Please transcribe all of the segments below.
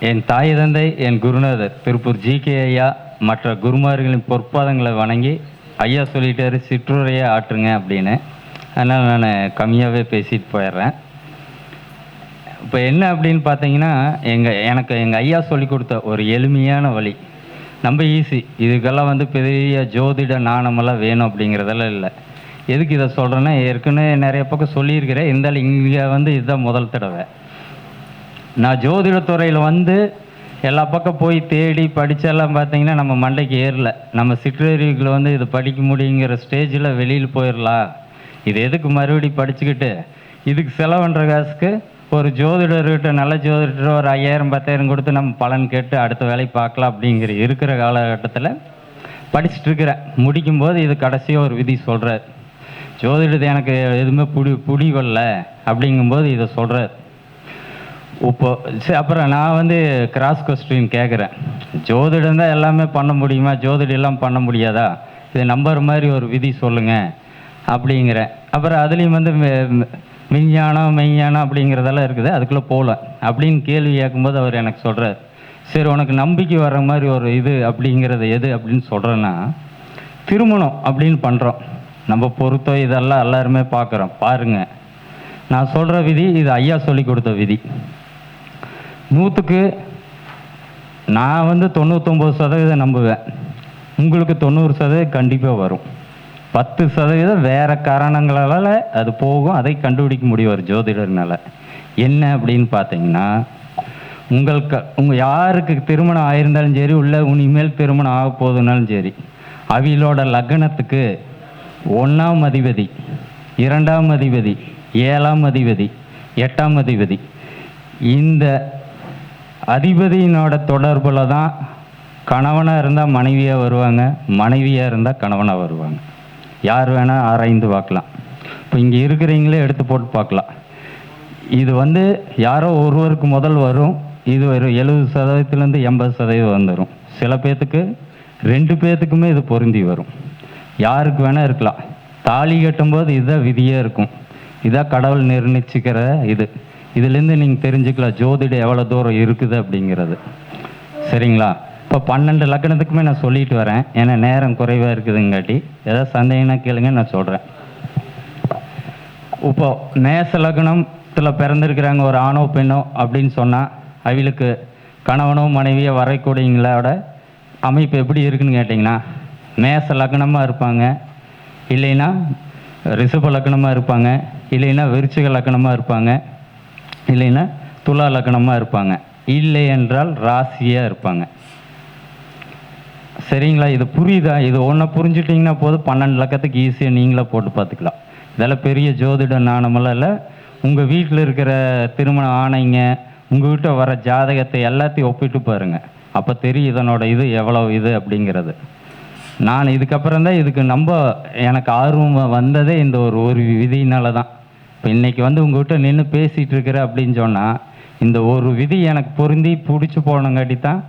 என் தாய் தந்தை என் குருநாதர் திருப்பூர் ஜி. கே. ஐயா மற்ற குருமார்களின் பொற்பாதங்களை வணங்கி ஐயா சொல்லிட்டாரு சிற்றுரையை ஆற்றுங்க அப்படின்னு. அதனால் நான் கம்மியாகவே பேசிட்டு போயிடுறேன். இப்போ என்ன அப்படின்னு பார்த்தீங்கன்னா எங்கள் எனக்கு எங்கள் ஐயா சொல்லி கொடுத்த ஒரு எளிமையான வழி. ரொம்ப ஈஸி இதுக்கெல்லாம் வந்து பெரிய ஜோதிட நாணமெல்லாம் வேணும் அப்படிங்கிறதெல்லாம் இல்லை. எதுக்கு இதை சொல்கிறேன்னா ஏற்கனவே நிறைய பக்கம் சொல்லியிருக்கிறேன். இருந்தாலும் இங்கே வந்து இதுதான் முதல் தடவை. நான் ஜோதிடத்துறையில் வந்து எல்லா பக்கம் போய் தேடி படித்தெல்லாம் பார்த்தீங்கன்னா நம்ம மண்டைக்கு ஏறல. நம்ம சிற்றறிவுகளை வந்து இது படிக்க முடியுங்கிற ஸ்டேஜில் வெளியில் போயிடலாம் இது எதுக்கு மறுபடி படிச்சுக்கிட்டு? இதுக்கு செலவுன்ற காசுக்கு ஒரு ஜோதிடர்கிட்ட நல்ல ஜோதிடர் ஒரு ஐயாயிரம் பத்தாயிரம் கொடுத்து நம்ம பலன் கேட்டு அடுத்த வேலையை பார்க்கலாம் அப்படிங்கிற இருக்கிற காலகட்டத்தில் படிச்சுட்டு இருக்கிறேன். முடிக்கும்போது இது கடைசியாக ஒரு விதி சொல்கிறார் ஜோதிடத்தை எனக்கு எதுவுமே புடி புடிவல்ல அப்படிங்கும்போது இதை சொல்கிறார் இப்போ சரி அப்புறம் நான் வந்து கிராஸ் கொஸ்டின் கேட்குறேன் ஜோதிடம் தான் எல்லாமே பண்ண முடியுமா? ஜோதிடெல்லாம் எல்லாம் பண்ண முடியாதா? இது நம்பர் மாதிரி ஒரு விதி சொல்லுங்கள் அப்படிங்கிறேன். அப்புறம் அதுலேயும் வந்து விஞ்ஞானம் மெய்ஞானம் அப்படிங்கிறதெல்லாம் இருக்குது. அதுக்குள்ளே போகல அப்படின்னு கேள்வி கேட்கும்போது அவர் எனக்கு சொல்கிறார் சரி உனக்கு நம்பிக்கை வர்ற மாதிரி ஒரு இது அப்படிங்கிறது எது அப்படின்னு சொல்கிறேன்னா திருமணம் அப்படின்னு பண்ணுறோம் நம்ம பொருத்தம் இதெல்லாம் எல்லாருமே பார்க்குறோம். பாருங்கள் நான் சொல்கிற விதி இது ஐயா சொல்லி கொடுத்த விதி. நூற்றுக்கு நான் வந்து தொண்ணூத்தொம்பது சதவீதம் நம்புவேன். உங்களுக்கு தொண்ணூறு சதவீதம் கண்டிப்பாக வரும். பத்து சதவீதம் வேறு காரணங்களால் அது போகும். அதை கண்டுபிடிக்க முடியும் ஒரு ஜோதிடர்னால. என்ன அப்படின்னு பார்த்தீங்கன்னா உங்கள் க உங்கள் யாருக்கு திருமணம் ஆயிருந்தாலும் சரி உள்ள இனிமேல் திருமணம் ஆக போதுனாலும் சரி அவிலோட லக்னத்துக்கு ஒன்றாம் அதிபதி இரண்டாம் அதிபதி ஏழாம் அதிபதி எட்டாம் அதிபதி இந்த அதிபதியினோட தொடர்பில் தான் கணவனாக இருந்தால் மனைவியாக வருவாங்க மனைவியாக இருந்தால் கணவனாக வருவாங்க. யார் வேணால் ஆராய்ந்து பார்க்கலாம். இப்போ இங்கே இருக்கிறீங்களே எடுத்து போட்டு பார்க்கலாம். இது வந்து யாரோ ஒருவருக்கு முதல் வரும் இது ஒரு எழுபது சதவீதத்துலேருந்து எண்பது சதவீதம் வந்துடும் சில பேர்த்துக்கு ரெண்டு பேர்த்துக்குமே இது பொருந்தி வரும். யாருக்கு வேணால் இருக்கலாம். தாலி கட்டும்போது இதுதான் விதியாக இருக்கும். இதான் கடவுள் நிர்ணயிச்சுக்கிற இது. இதுலேருந்து நீங்கள் தெரிஞ்சுக்கலாம் ஜோதிடம் எவ்வளோ தூரம் இருக்குது அப்படிங்கிறது. சரிங்களா? இப்போ பன்னெண்டு லக்னத்துக்குமே நான் சொல்லிட்டு வரேன். ஏன்னா நேரம் குறைவாக இருக்குதுங்காட்டி. ஏதாவது சந்தேகம்னா கேளுங்க நான் சொல்கிறேன் இப்போ மேச லக்னத்தில் பிறந்திருக்கிறாங்க ஒரு ஆணோ பெண்ணோ அப்படின்னு சொன்னால் அவளுக்கு கணவனோ மனைவியோ வரக்கூடியங்களோட அமைப்பு எப்படி இருக்குன்னு கேட்டிங்கன்னா மேச லக்னமாக இருப்பாங்க. இல்லைன்னா ரிஷப லக்னமாக இருப்பாங்க. இல்லைன்னா விருச்சிக லக்னமாக இருப்பாங்க. இல்லைன்னா துலா லக்கணமாக இருப்பாங்க. இல்லை என்றால் ராசியாக இருப்பாங்க. சரிங்களா? இது புரியுதா? இது ஒன்றை புரிஞ்சுட்டிங்கன்னா போதும். பன்னெண்டு லக்கத்துக்கு ஈஸியாக நீங்களே போட்டு பார்த்துக்கலாம். இதெல்லாம் பெரிய ஜோதிட நாணமெல்லாம் இல்லை. உங்கள் வீட்டில் இருக்கிற திருமண ஆணைங்க உங்கள் வீட்டை வர ஜாதகத்தை எல்லாத்தையும் ஒப்பிட்டு பாருங்கள் அப்போ தெரியும் இதனோட இது எவ்வளோ இது அப்படிங்கிறது. நான் இதுக்கப்புறம் தான் இதுக்கு நம்ப எனக்கு ஆர்வம் வந்ததே இந்த ஒரு ஒரு விதியினால தான் இப்போ இன்றைக்கி வந்து உங்ககிட்ட நின்று பேசிகிட்டு இருக்கிற அப்படின்னு சொன்னால் இந்த ஒரு விதி எனக்கு பொருந்தி பிடிச்சி போனங்காட்டி தான்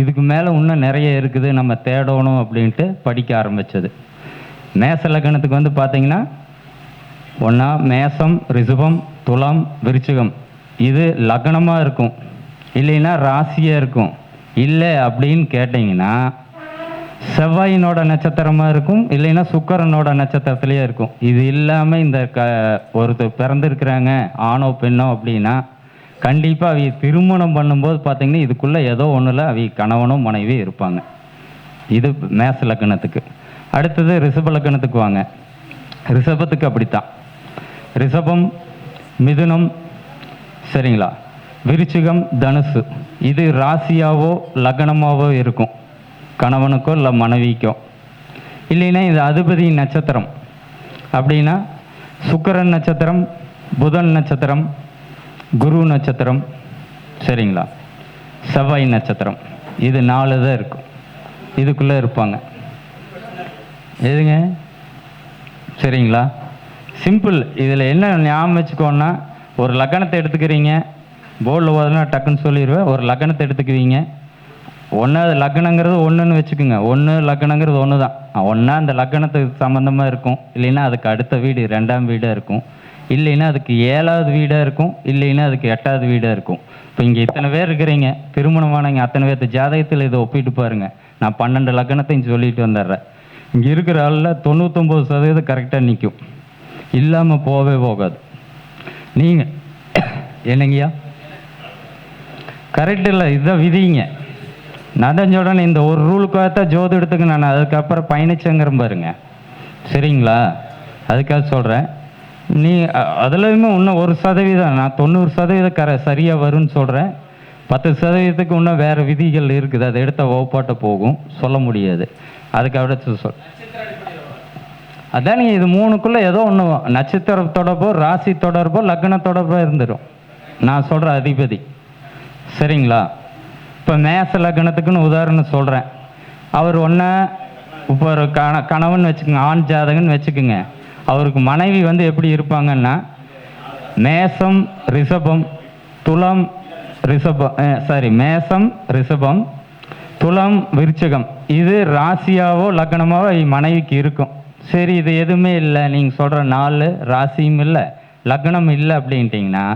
இதுக்கு மேலே இன்னும் நிறைய இருக்குது நம்ம தேடணும் அப்படின்ட்டு படிக்க ஆரம்பித்தது மேச லக்கணத்துக்கு வந்து பார்த்தீங்கன்னா ஒன்றா மேசம் ரிசுபம் துலாம் விருச்சிகம். இது லக்னமாக இருக்கும். இல்லைன்னா ராசியாக இருக்கும். இல்லை அப்படின்னு கேட்டிங்கன்னா செவ்வாயினோட நட்சத்திரமாக இருக்கும் இல்லைன்னா சுக்கரனோட நட்சத்திரத்திலேயே இருக்கும். இது இல்லாமல் இந்த க ஒருத்தர் பிறந்திருக்கிறாங்க ஆணோ பெண்ணோ அப்படின்னா கண்டிப்பாக அவங்க திருமணம் பண்ணும்போது பார்த்தீங்கன்னா இதுக்குள்ளே ஏதோ ஒன்றில் அவங்க கணவனோ மனைவி இருப்பாங்க. இது மேச லக்கணத்துக்கு அடுத்தது ரிஷப லக்கணத்துக்கு வாங்க. ரிஷபத்துக்கு அப்படித்தான். ரிஷபம் மிதுனம் சரிங்களா? விருச்சிகம் தனுசு. இது ராசியாவோ லக்னமாவோ இருக்கும். கணவனுக்கோ இல்லை மனைவிக்கோ. இல்லைன்னா இது அதிபதி நட்சத்திரம். அப்படின்னா சுக்கரன் நட்சத்திரம் புதன் நட்சத்திரம் குரு நட்சத்திரம் சரிங்களா? செவ்வாய் நட்சத்திரம். இது நாலு தான் இருக்கும். இதுக்குள்ளே இருப்பாங்க. எதுங்க? சரிங்களா? சிம்பிள். இதில் என்ன ஞாபகம் வச்சுக்கோன்னா ஒரு லக்கணத்தை எடுத்துக்கிறீங்க போர்டில் ஓதுனா டக்குன்னு சொல்லிடுவேன் ஒரு லக்கணத்தை எடுத்துக்குவீங்க. ஒன்றாவது லக்னங்கிறது ஒன்றுன்னு வச்சுக்கோங்க. ஒன்று லக்னங்கிறது ஒன்று தான் ஒன்றா அந்த லக்கணத்துக்கு சம்மந்தமாக இருக்கும். இல்லைன்னா அதுக்கு அடுத்த வீடு ரெண்டாம் வீடாக இருக்கும். இல்லைன்னா அதுக்கு ஏழாவது வீடாக இருக்கும். இல்லைன்னா அதுக்கு எட்டாவது வீடாக இருக்கும். இப்போ இங்கே இத்தனை பேர் இருக்கிறீங்க. திருமணமானவங்க அத்தனை பேர்த்து ஜாதகத்தில் இதை ஒப்பிட்டு பாருங்கள் நான் பன்னெண்டு லக்னத்தையும் சொல்லிட்டு வந்துடுறேன். இங்கே இருக்கிற ஆளில் தொண்ணூத்தொம்பது சதவீதம் கரெக்டாக நிற்கும் இல்லாமல் போகவே போகாது. நீங்கள் என்னங்கய்யா? கரெக்ட் இல்லை இதுதான் விதிங்க. நடஞ்ச இந்த ஒரு ரூலுக்காக தான் ஜோதிடத்துக்கு நான். அதுக்கப்புறம் பயணிச்சேங்கிறேன் பாருங்க. சரிங்களா? அதுக்காக சொல்கிறேன் நீ அதுலேயுமே இன்னும் ஒரு சதவீதம் நான் தொண்ணூறு சதவீதம் கர சரியாக வரும்னு சொல்கிறேன் பத்து சதவீதத்துக்கு இன்னும் வேறு விதிகள் இருக்குது. அதை எடுத்த வகுப்பாட்ட போகும். சொல்ல முடியாது. அதுக்கு அடுத்து சொல். அதான் நீங்கள் இது மூணுக்குள்ளே ஏதோ ஒன்று நட்சத்திர தொடர்போ ராசி தொடர்போ லக்ன தொடர்போ இருந்துடும் நான் சொல்கிற அதிபதி. சரிங்களா? இப்போ மேச லக்னத்துக்குன்னு உதாரணம் சொல்கிறேன் அவர் ஒன்று இப்போ ஒரு கண கணவன் வச்சுக்கோங்க ஆண் ஜாதகன்னு வச்சுக்கோங்க. அவருக்கு மனைவி வந்து எப்படி இருப்பாங்கன்னா மேசம் ரிஷபம் துளம் ரிஷபம் சாரி மேசம் ரிஷபம் துளம் விருச்சகம். இது ராசியாவோ லக்னமாவோ மனைவிக்கு இருக்கும். சரி இது எதுவுமே இல்லை. நீங்கள் சொல்கிற நாலு ராசியும் இல்லை லக்னம் இல்லை அப்படின்ட்டிங்கன்னா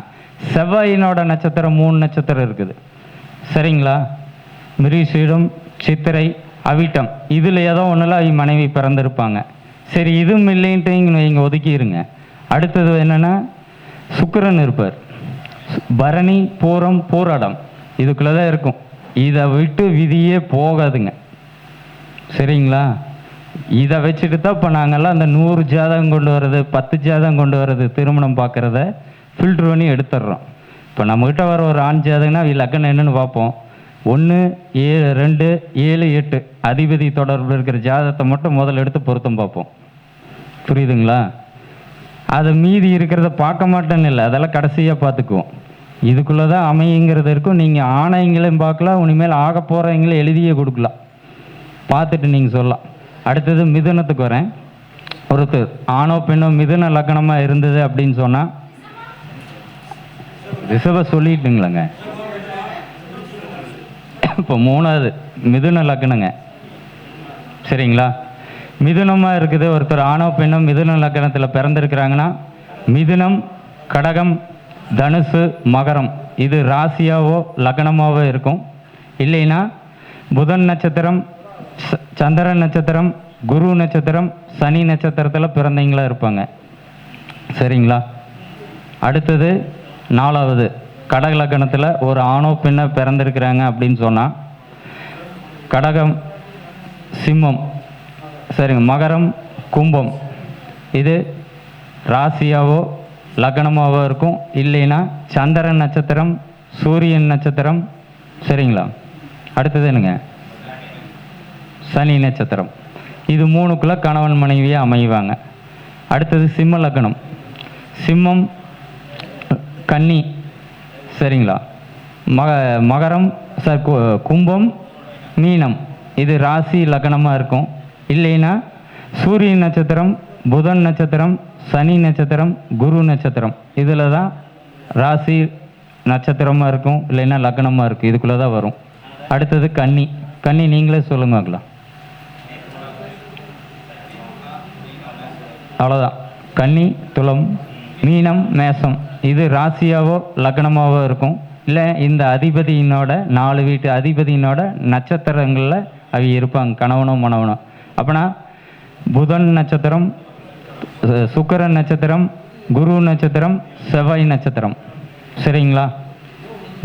செவ்வாயினோட நட்சத்திரம் மூணு நட்சத்திரம் இருக்குது. சரிங்களா? மிருசீடம் சித்திரை அவிட்டம். இதில் ஏதோ ஒன்றில் அவங்க மனைவி பிறந்திருப்பாங்க. சரி இதுவும் இல்லைன்ட்டு இங்கே ஒதுக்கிடுங்க அடுத்தது என்னென்னா சுக்கரன் இருப்பார். பரணி பூரம் பூராடம். இதுக்குள்ளே தான் இருக்கும். இதை விட்டு விதியே போகாதுங்க. சரிங்களா? இதை வச்சுட்டு தான் இப்போ நாங்கள்லாம் அந்த நூறு ஜாதகம் கொண்டு வர்றது பத்து ஜாதகம் கொண்டு வர்றது திருமணம் பார்க்குறத ஃபில்ட்ரு பண்ணி எடுத்துடுறோம். இப்போ நம்மக்கிட்ட வர ஒரு ஆண் ஜாதகம்னா லக்கணம் என்னென்னு பார்ப்போம். ஒன்று ஏழு ரெண்டு ஏழு எட்டு. அதிபதி தொடர்பில் இருக்கிற ஜாதகத்தை மட்டும் முதல்ல எடுத்து பொருத்தம் பார்ப்போம். புரியுதுங்களா? அது மீதி இருக்கிறத பார்க்க மாட்டேன்னு இல்லை. அதெல்லாம் கடைசியாக பார்த்துக்குவோம். இதுக்குள்ளே தான் அமையுங்கிறது இருக்கும். நீங்கள் ஆணையங்களையும் பார்க்கலாம். இனிமேல் ஆக போகிறவங்களும் எழுதியே கொடுக்கலாம். பார்த்துட்டு நீங்கள் சொல்லலாம். அடுத்தது மிதுனத்துக்கு வரேன். ஒருத்தர் ஆணோ பெண்ணோ மிதுன லக்கணமாக இருந்தது அப்படின்னு சொன்னால் ரிஷப சொல்லிட்டுங்களாங்க. இப்போ மூணாவது மிதுன லக்னங்க. சரிங்களா? மிதுனமாக இருக்குது ஒருத்தர் ஆணோ பெண்ணும் மிதுன லக்கணத்தில் பிறந்திருக்கிறாங்கன்னா மிதுனம் கடகம் தனுசு மகரம் இது ராசியாவோ லக்னமாவோ இருக்கும். இல்லைன்னா புதன் நட்சத்திரம் ச- சந்திரன் நட்சத்திரம் குரு நட்சத்திரம் சனி நட்சத்திரத்தில் பிறந்தவங்களா இருப்பாங்க. சரிங்களா? அடுத்தது நாலாவது கடக லக்கணத்தில் ஒரு ஆணோ பெண்ணை பிறந்திருக்கிறாங்க அப்படின்னு சொன்னால் கடகம் சிம்மம் சரிங்க மகரம் கும்பம் இது ராசியாவோ லக்னமாவோ இருக்கும். இல்லைன்னா சந்திரன் நட்சத்திரம் சூரியன் நட்சத்திரம் சரிங்களா? அடுத்தது என்னங்க? சனி நட்சத்திரம். இது மூணுக்குள்ளே கணவன் மனைவியாக அமைவாங்க. அடுத்தது சிம்ம லக்னம் சிம்மம் கன்னி. சரிங்களா? மக மகரம் சார் கும்பம் மீனம். இது ராசி லக்னமாக இருக்கும். இல்லைன்னா சூரிய நட்சத்திரம் புதன் நட்சத்திரம் சனி நட்சத்திரம் குரு நட்சத்திரம். இதில் தான் ராசி நட்சத்திரமாக இருக்கும் இல்லைன்னா லக்னமாக இருக்கும். இதுக்குள்ளே தான் வரும். அடுத்தது கன்னி. கன்னி நீங்களே சொல்லுங்கங்களா அவ்வளோதான் கன்னி துளம் மீனம் மேசம். இது ராசியாவோ லக்னமாவோ இருக்கும். இல்லை இந்த அதிபதியினோட நாலு வீட்டு அதிபதியினோட நட்சத்திரங்களில் அவை இருப்பாங்க கணவனும் மணவனோ. அப்போனா புதன் நட்சத்திரம் சுக்கரன் நட்சத்திரம் குரு நட்சத்திரம் செவ்வாய் நட்சத்திரம். சரிங்களா?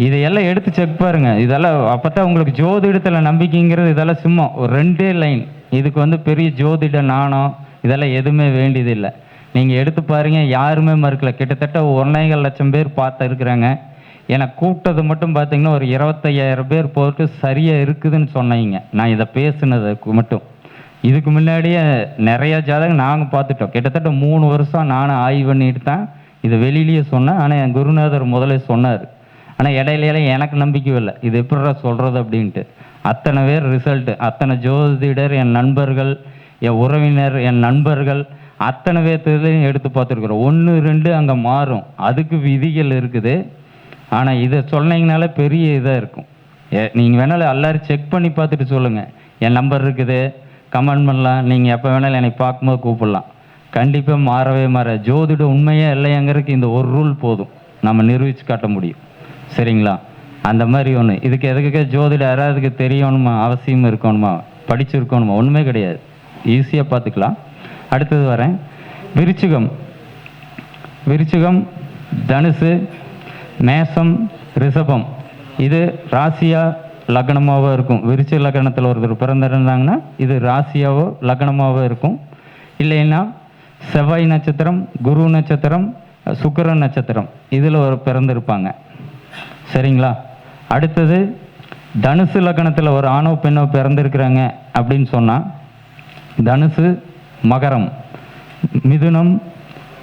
இதையெல்லாம் எடுத்து செக் பாருங்க. இதெல்லாம் அப்போ தான் உங்களுக்கு ஜோதிடத்தில் நம்பிக்கைங்கிறது இதெல்லாம் சும்மா ஒரு ரெண்டே லைன் இதுக்கு வந்து பெரிய ஜோதிட நாணம் இதெல்லாம் எதுவுமே வேண்டியதில்லை. நீங்கள் எடுத்து பாருங்க யாருமே மறுக்கல. கிட்டத்தட்ட ஒன்றேகால் லட்சம் பேர் பார்த்து இருக்கிறாங்க. ஏன்னா கூப்பிட்டது மட்டும் பார்த்தீங்கன்னா ஒரு இருபத்தையாயிரம் பேர் போட்டு சரியாக இருக்குதுன்னு சொன்னீங்க. நான் இதை பேசுனதுக்கு மட்டும். இதுக்கு முன்னாடியே நிறையா ஜாதகம் நாங்கள் பார்த்துட்டோம். கிட்டத்தட்ட மூணு வருஷம் நானும் ஆய்வு பண்ணிட்டு தான் இது வெளியிலேயே சொன்னேன். ஆனால் என் குருநாதர் முதல்ல சொன்னார். ஆனால் இடையில எனக்கு நம்பிக்கை இல்லை. இது எப்படிடா சொல்கிறது அப்படின்ட்டு. அத்தனை பேர் ரிசல்ட்டு அத்தனை ஜோதிடர் என் நண்பர்கள் என் உறவினர் என் நண்பர்கள் அத்தனை பேர்த்துலையும் எடுத்து பார்த்துருக்குறோம். ஒன்று ரெண்டு அங்கே மாறும். அதுக்கு விதிகள் இருக்குது. ஆனால் இதை சொன்னீங்கனால பெரிய இதாக இருக்கும். நீங்கள் வேணாலும் எல்லாரும் செக் பண்ணி பார்த்துட்டு சொல்லுங்கள் என் நம்பர் இருக்குது. கமெண்ட் பண்ணலாம். நீங்கள் எப்போ வேணாலும் என்னை பார்க்கும்போது கூப்பிடலாம். கண்டிப்பாக மாறவே மாற. ஜோதிட உண்மையாக இல்லையாங்கிறதுக்கு இந்த ஒரு ரூல் போதும். நம்ம நிரூபித்து காட்ட முடியும். சரிங்களா? அந்த மாதிரி ஒன்று இதுக்கு எதுக்கு ஜோதிட யாராவதுக்கு தெரியணுமா அவசியம் இருக்கணுமா படிச்சிருக்கணுமா? ஒன்றுமே கிடையாது. ஈஸியாக பார்த்துக்கலாம். அடுத்தது வரேன். விருச்சிகம். விருச்சிகம் தனுசு மேசம் ரிஷபம். இது ராசியா லக்னமாவோ இருக்கும். விருச்சி லக்னத்தில் ஒருத்தர் பிறந்திருந்தாங்கன்னா இது ராசியாவோ லக்னமாகவோ இருக்கும். இல்லைன்னா செவ்வாய் நட்சத்திரம் குரு நட்சத்திரம் சுக்கர நட்சத்திரம். இதில் ஒரு பிறந்திருப்பாங்க. சரிங்களா? அடுத்தது தனுசு லக்னத்தில் ஒரு ஆணோ பெண்ணோ பிறந்திருக்கிறாங்க அப்படின்னு சொன்னால் தனுசு மகரம் மிதுனம்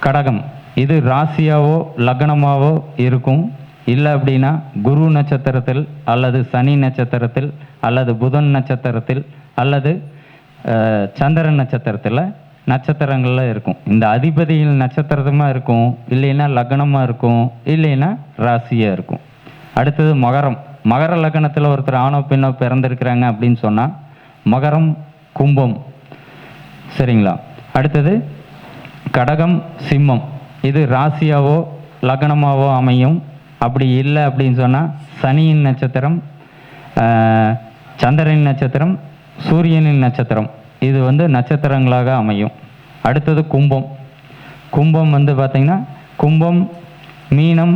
கடகம். இது ராசியாவோ லக்னமாவோ இருக்கும். இல்லை அப்படின்னா குரு நட்சத்திரத்தில் அல்லது சனி நட்சத்திரத்தில் அல்லது புதன் நட்சத்திரத்தில் அல்லது சந்திரன் நட்சத்திரத்தில் நட்சத்திரங்களில் இருக்கும். இந்த அதிபதியில் நட்சத்திரமாக இருக்கும் இல்லைன்னா லக்னமாக இருக்கும் இல்லைன்னா ராசியாக இருக்கும். அடுத்தது மகரம். மகர லக்னத்தில் ஒருத்தர் ஆணோ பெண்ணோ பிறந்திருக்கிறாங்க அப்படின்னு சொன்னால் மகரம் கும்பம். சரிங்களா? அடுத்தது கடகம் சிம்மம். இது ராசியாவோ லக்னமாவோ அமையும். அப்படி இல்லை அப்படின்னு சொன்னால் சனியின் நட்சத்திரம் சந்திரனின் நட்சத்திரம் சூரியனின் நட்சத்திரம். இது வந்து நட்சத்திரங்களாக அமையும். அடுத்தது கும்பம். கும்பம் வந்து பார்த்திங்கன்னா கும்பம் மீனம்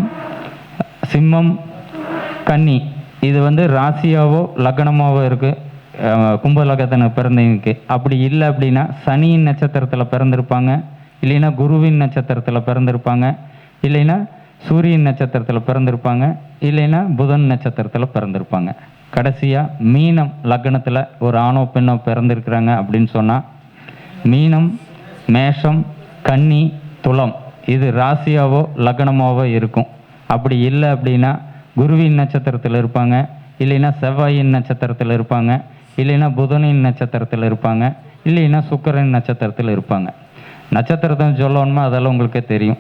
சிம்மம் கன்னி. இது வந்து ராசியாவோ லக்னமாவோ இருக்குது கும்ப பிறந்தவங்களுக்கு. அப்படி இல்லை அப்படின்னா சனியின் நட்சத்திரத்தில் பிறந்திருப்பாங்க. இல்லைன்னா குருவின் நட்சத்திரத்தில் பிறந்திருப்பாங்க. இல்லைன்னா சூரியன் நட்சத்திரத்தில் பிறந்திருப்பாங்க. இல்லைன்னா புதன் நட்சத்திரத்தில் பிறந்திருப்பாங்க. கடைசியாக மீனம் லக்னத்தில் ஒரு ஆணோ பெண்ணோ பிறந்திருக்கிறாங்க அப்படின்னு சொன்னால் மீனம் மேஷம் கன்னி துளம் இது ராசியாவோ லக்னமாவோ இருக்கும். அப்படி இல்லை அப்படின்னா குருவின் நட்சத்திரத்தில் இருப்பாங்க. இல்லைன்னா செவ்வாயின் நட்சத்திரத்தில் இருப்பாங்க. இல்லைன்னா புதனின் நட்சத்திரத்தில் இருப்பாங்க இல்லைன்னா சுக்கரன் நட்சத்திரத்தில் இருப்பாங்க. நட்சத்திரத்தை சொல்லணுமா அதெல்லாம் உங்களுக்கே தெரியும்.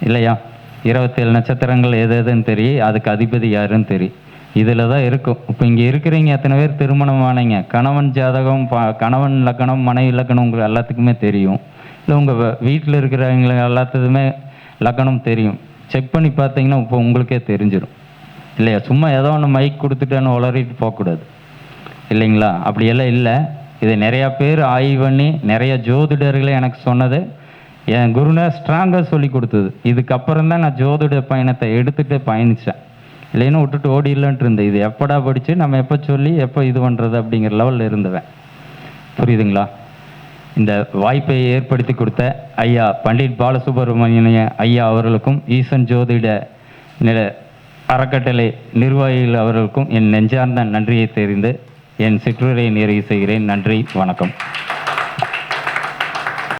இல்லையா? இருபத்தேழு நட்சத்திரங்கள் எது எதுன்னு தெரியும் அதுக்கு அதிபதி யாருன்னு தெரியும் இதில் தான் இருக்கும். இப்போ இங்கே இருக்கிறீங்க எத்தனை பேர் திருமணம் ஆனீங்க? கணவன் ஜாதகம் பா- கணவன் லக்கணம் மனைவி லக்கணம் உங்களுக்கு எல்லாத்துக்குமே தெரியும். இல்லை உங்கள் வீட்டில் இருக்கிறவங்களுக்கு எல்லாத்துக்குமே லக்கணம் தெரியும். செக் பண்ணி பார்த்தீங்கன்னா இப்போ உங்களுக்கே தெரிஞ்சிடும் இல்லையா? சும்மா ஏதோ ஒன்று மைக் கொடுத்துட்டேன்னு உளறிட்டு போகக்கூடாது. இல்லைங்களா? அப்படியெல்லாம் இல்லை. இது நிறையா பேர் ஆய்வு பண்ணி நிறைய ஜோதிடர்களை எனக்கு சொன்னது. என் குருனை ஸ்ட்ராங்காக சொல்லி கொடுத்தது. இதுக்கப்புறம் தான் நான் ஜோதிட பயணத்தை எடுத்துகிட்டு பயணித்தேன் இல்லைன்னா விட்டுட்டு ஓடிடலான்ட்டு இருந்தேன். இது எப்படா படித்து நம்ம எப்போ சொல்லி எப்போ இது பண்ணுறது அப்படிங்கிற லெவலில் இருந்துவேன். புரியுதுங்களா? இந்த வாய்ப்பை ஏற்படுத்தி கொடுத்த ஐயா பண்டிட் பாலசுப்ரமணிய ஐயா அவர்களுக்கும் ஈசன் ஜோதிட நில அறக்கட்டளை நிர்வாகிகள் அவர்களுக்கும் என் நெஞ்சார்ந்த நன்றியை தெரிந்து என் சிற்றுரையை நிறைவு செய்கிறேன். நன்றி வணக்கம்.